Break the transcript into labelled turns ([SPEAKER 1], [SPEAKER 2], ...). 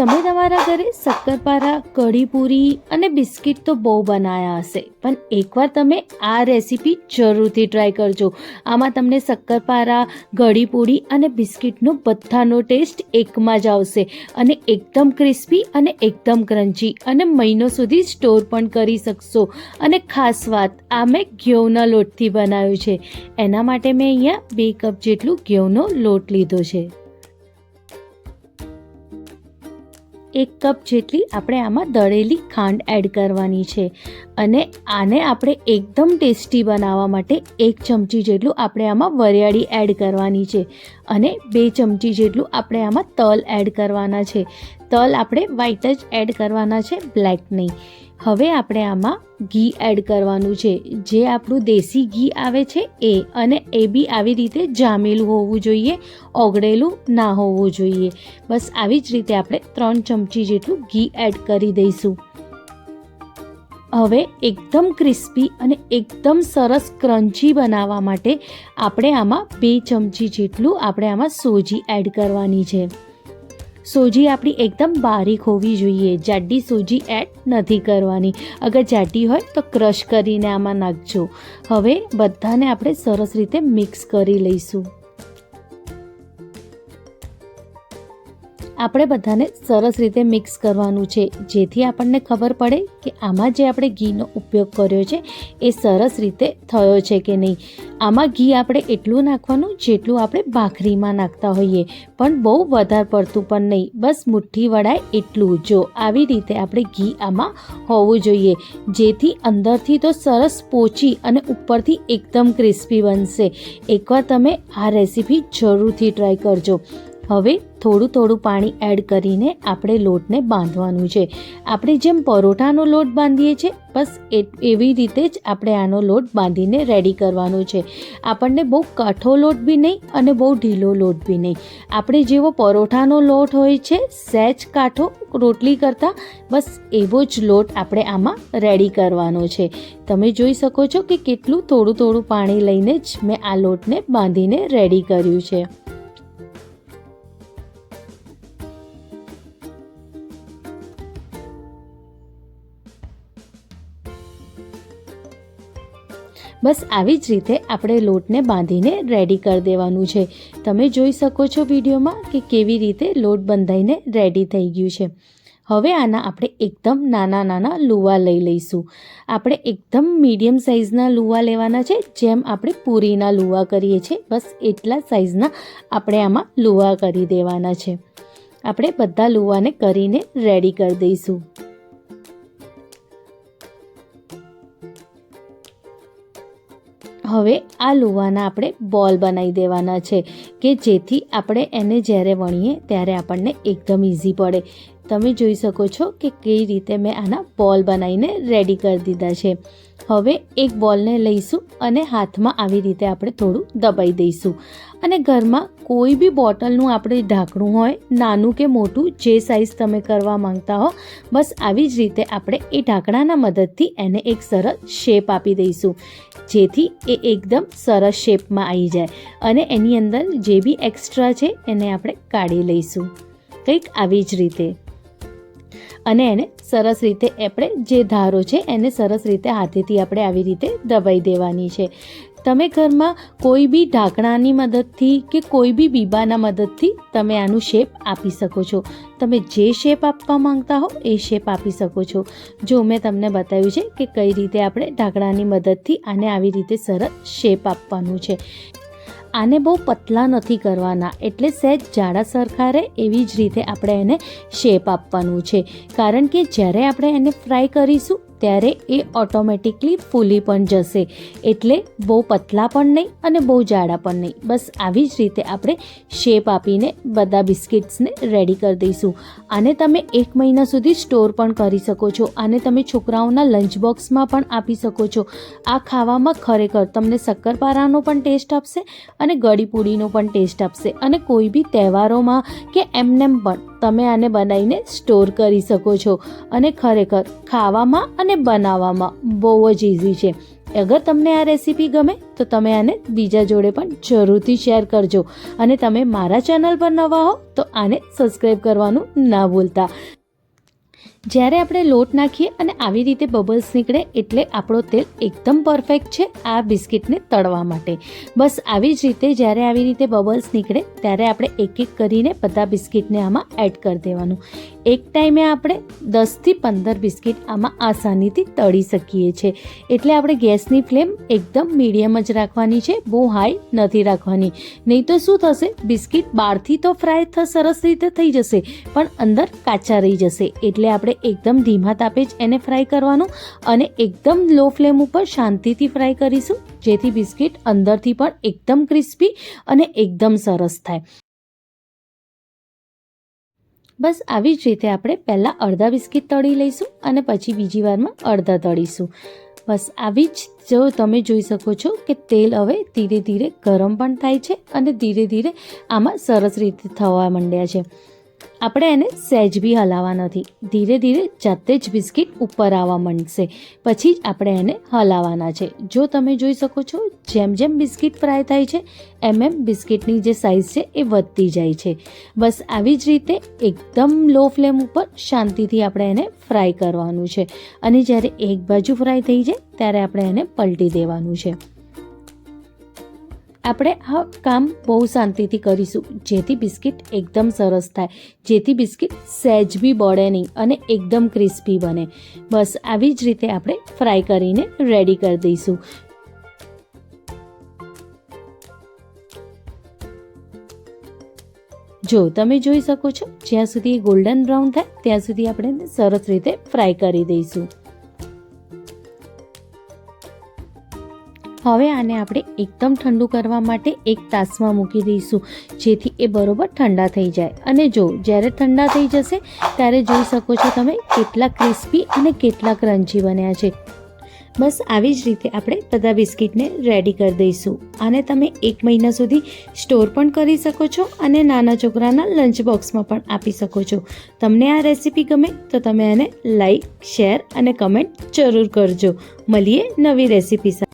[SPEAKER 1] તમે તમારા ઘરે શક્કરપારા કઢીપૂરી અને બિસ્કિટ તો બહુ બનાવ્યા હશે. પણ એકવાર તમે આ રેસીપી જરૂરથી ટ્રાય કરજો. આમાં તમને શક્કરપારા કઢીપૂરી અને બિસ્કિટનો બધાનો ટેસ્ટ એકમાં જ આવશે અને એકદમ ક્રિસ્પી અને એકદમ ક્રન્ચી અને મહિનો સુધી સ્ટોર પણ કરી શકશો. અને ખાસ વાત, આ મેં ઘઉંના લોટથી બનાવ્યું છે. એના માટે મેં અહીંયા બે કપ જેટલું ઘઉંનો લોટ લીધો છે. એક કપ જેટલી આપણે આમાં દળેલી ખાંડ એડ કરવાની છે. અને આને આપણે એકદમ ટેસ્ટી બનાવવા માટે એક ચમચી જેટલું આપણે આમાં વરિયાળી એડ કરવાની છે. અને બે ચમચી જેટલું આપણે આમાં તલ એડ કરવાના છે. તલ આપણે વ્હાઈટ જ એડ કરવાના છે બ્લેક નહીં. હવે આપણે આમાં ઘી એડ કરવાનું છે. જે આપણું દેશી ઘી આવે છે એ અને એ બી આવી રીતે જામેલું હોવું જોઈએ, ઓગળેલું ના હોવું જોઈએ. બસ આવી જ રીતે આપણે ત્રણ ચમચી જેટલું ઘી એડ કરી દઈશું. હવે એકદમ ક્રિસ્પી અને એકદમ સરસ ક્રન્ચી બનાવવા માટે આપણે આમાં બે ચમચી જેટલું આપણે આમાં સોજી એડ કરવાની છે. સોજી આપણી એકદમ બારીક હોવી જોઈએ. જાડી સોજી એડ નથી કરવાની. અગર જાડી હોય તો ક્રશ કરીને આમાં નાખજો. હવે બધાને આપણે સરસ રીતે મિક્સ કરી લઈશું. આપણે બધાને સરસ રીતે મિક્સ કરવાનું છે. જેથી આપણને ખબર પડે કે આમાં જે આપણે ઘીનો ઉપયોગ કર્યો છે, એ સરસ રીતે થયો છે કે નહીં. આમાં ઘી આપણે એટલું નાખવાનું જેટલું આપણે ભાખરીમાં નાખતા હોઈએ. પણ બહુ વધારે પડતું પણ નહીં. બસ મુઠ્ઠી વડાય એટલું જો. આવી રીતે આપણે ઘી આમાં હોવું જોઈએ. જેથી અંદરથી તો સરસ પોચી અને ઉપરથી એકદમ ક્રિસ્પી બનશે. એકવાર તમે આ રેસીપી જરૂરથી ટ્રાય કરજો. હવે થોડું થોડું પાણી એડ કરીને આપણે લોટને બાંધવાનું છે. આપણે જેમ પરોઠાનો લોટ બાંધીએ છીએ, બસ એવી રીતે જ આપણે આનો લોટ બાંધીને રેડી કરવાનો છે. આપણને બહુ કાઠો લોટ બી નહીં અને બહુ ઢીલો લોટ બી નહીં. આપણે જેવો પરોઠાનો લોટ હોય છે સહેજ કાઠો રોટલી કરતાં, બસ એવો જ લોટ આપણે આમાં રેડી કરવાનો છે. તમે જોઈ શકો છો કે કેટલું થોડું થોડું પાણી લઈને જ મેં આ લોટને બાંધીને રેડી કર્યું છે. બસ આવી જ રીતે આપણે લોટને બાંધીને રેડી કરી દેવાનું છે. તમે જોઈ શકો છો વિડીયોમાં કે કેવી રીતે લોટ બંધાઈને રેડી થઈ ગયું છે. હવે આના આપણે એકદમ નાના નાના લુવા લઈ લઈશું. આપણે એકદમ મીડિયમ સાઇઝના લુવા લેવાના છે, જેમ આપણે પૂરીના લુવા કરીએ છીએ, બસ એટલા સાઇઝના આપણે આમાં લુવા કરી દેવાના છે. આપણે બધા લુવાને કરીને રેડી કરી દઈશું. હવે આ લુવાના આપણે બોલ બનાવી દેવાના છે કે જેથી આપણે એને જ્યારે વણીએ ત્યારે આપણને એકદમ ઇઝી પડે. તમે જોઈ શકો છો કે કઈ રીતે મેં આના બોલ બનાવીને રેડી કરી દીધા છે. હવે એક બોલને લઈશું અને હાથમાં આવી રીતે આપણે થોડું દબાઈ દઈશું. અને ઘરમાં કોઈ બી બોટલનું આપણે ઢાંકણું હોય, નાનું કે મોટું, જે સાઇઝ તમે કરવા માંગતા હો, બસ આવી જ રીતે આપણે એ ઢાંકણાના મદદથી એને એક સરસ શેપ આપી દઈશું. જેથી એ એકદમ સરસ શેપમાં આવી જાય અને એની અંદર જે બી એક્સ્ટ્રા છે એને આપણે કાઢી લઈશું. કંઈક આવી જ રીતે. અને એને સરસ રીતે આપણે જે ધારો છે, એને સરસ રીતે હાથેથી આપણે આવી રીતે દબાઈ દેવાની છે. તમે ઘરમાં કોઈ બી ઢાંકણાની મદદથી કે કોઈ બી બીબાના મદદથી તમે આનું શેપ આપી શકો છો. તમે જે શેપ આપવા માંગતા હો, એ શેપ આપી શકો છો. જો મેં તમને બતાવ્યું છે કે કઈ રીતે આપણે ઢાંકણાની મદદથી આને આવી રીતે સરસ શેપ આપવાનું છે. આને બહુ પતલા નથી કરવાના. એટલે સહેજ જાડા સરખા રહે એવી જ રીતે આપણે એને શેપ આપવાનું છે. કારણ કે જ્યારે આપણે એને ફ્રાય કરીશું ત્યારે એ ઓટોમેટિકલી ફૂલી પણ જશે. એટલે બહુ પતલા પણ નહીં અને બહુ જાડા પણ નહીં. બસ આવી જ રીતે આપણે શેપ આપીને બધા બિસ્કિટ્સને રેડી કરી દઈશું. આને તમે એક મહિના સુધી સ્ટોર પણ કરી શકો છો. આને તમે છોકરાઓના લંચ બોક્સમાં પણ આપી શકો છો. આ ખાવામાં ખરેખર તમને શક્કરપારાનો પણ ટેસ્ટ આપશે અને ગળીપૂડીનો પણ ટેસ્ટ આપશે. અને કોઈ બી તહેવારોમાં કે એમનેમ પણ તમે આને બનાવીને સ્ટોર કરી શકો છો. અને ખરેખર ખાવામાં અને બનાવવામાં બહુ જ ઇઝી છે. અગર તમને આ રેસીપી ગમે, તો તમે આને બીજા જોડે પણ જરૂરથી શેર કરજો. અને તમે મારા ચેનલ પર નવા હો, તો આને સબસ્ક્રાઈબ કરવાનું ના ભૂલતા. જ્યારે આપણે લોટ નાખીએ અને આવી રીતે બબલ્સ નીકળે એટલે આપણો તેલ એકદમ પરફેક્ટ છે આ બિસ્કિટને તળવા માટે. બસ આવી જ રીતે જ્યારે આવી રીતે બબલ્સ નીકળે ત્યારે આપણે એક એક કરીને બધા બિસ્કિટને આમાં એડ કરી દેવાનું. એક ટાઈમે આપણે દસથી પંદર બિસ્કિટ આમાં આસાનીથી તળી શકીએ છીએ. એટલે આપણે ગેસની ફ્લેમ એકદમ મીડિયમ જ રાખવાની છે, બહુ હાઈ નથી રાખવાની. નહીં તો શું થશે, બિસ્કિટ બહારથી તો ફ્રાય થ, સરસ રીતે થઈ જશે, પણ અંદર કાચા રહી જશે. એટલે આપણે એકદમ ધીમા તાપે જ એને ફ્રાય કરવાનું અને એકદમ લો ફ્લેમ ઉપર શાંતિથી ફ્રાય કરીશું, જેથી બિસ્કિટ અંદરથી પણ એકદમ ક્રિસ્પી અને એકદમ સરસ થાય. બસ આવી જ રીતે આપણે પહેલાં અડધા બિસ્કિટ તળી લઈશું અને પછી બીજી વારમાં અડધા તળીશું. બસ આવી જ જો તમે જોઈ શકો છો કે તેલ હવે ધીરે ધીરે ગરમ પણ થાય છે અને ધીરે ધીરે આમાં સરસ રીતે થવા માંડ્યા છે. આપણે એને સહેજ બી હલાવવા નથી. ધીરે ધીરે જાતે જ બિસ્કિટ ઉપર આવવા માંડશે. પછી જ આપણે એને હલાવવાના છે. જો તમે જોઈ શકો છો, જેમ જેમ બિસ્કિટ ફ્રાય થાય છે, એમ એમ બિસ્કિટની જે સાઇઝ છે એ વધતી જાય છે. બસ આવી જ રીતે એકદમ લો ફ્લેમ ઉપર શાંતિથી આપણે એને ફ્રાય કરવાનું છે. અને જ્યારે એક બાજુ ફ્રાય થઈ જાય, ત્યારે આપણે એને પલટી દેવાનું છે. આપણે આ કામ બહુ શાંતિથી કરીશું. જેથી બિસ્કિટ એકદમ સરસ થાય. જેથી બિસ્કિટ સહેજ બી બળે નહીં અને એકદમ ક્રિસ્પી બને. બસ આવી જ રીતે આપણે ફ્રાય કરીને રેડી કરી દઈશું. જો તમે જોઈ શકો છો, જ્યાં સુધી ગોલ્ડન બ્રાઉન થાય, ત્યાં સુધી આપણે સરસ રીતે ફ્રાય કરી દઈશું. હવે આને આપણે એકદમ ઠંડુ કરવા માટે એક તાસમાં મૂકી દઈશું, જેથી એ બરોબર ઠંડા થઈ જાય. અને જો જ્યારે ઠંડા થઈ જશે, ત્યારે જોઈ શકો છો તમે કેટલા ક્રિસ્પી અને કેટલા ક્રન્ચી બન્યા છે. બસ આવી જ રીતે આપણે બધા બિસ્કિટને રેડી કરી દઈશું. આને તમે એક મહિના સુધી સ્ટોર પણ કરી શકો છો અને નાના છોકરાના લંચ બોક્સમાં પણ આપી શકો છો. તમને આ રેસીપી ગમે તો તમે આને લાઈક, શેર અને કમેન્ટ જરૂર કરજો. મળીએ નવી રેસીપી સાથે.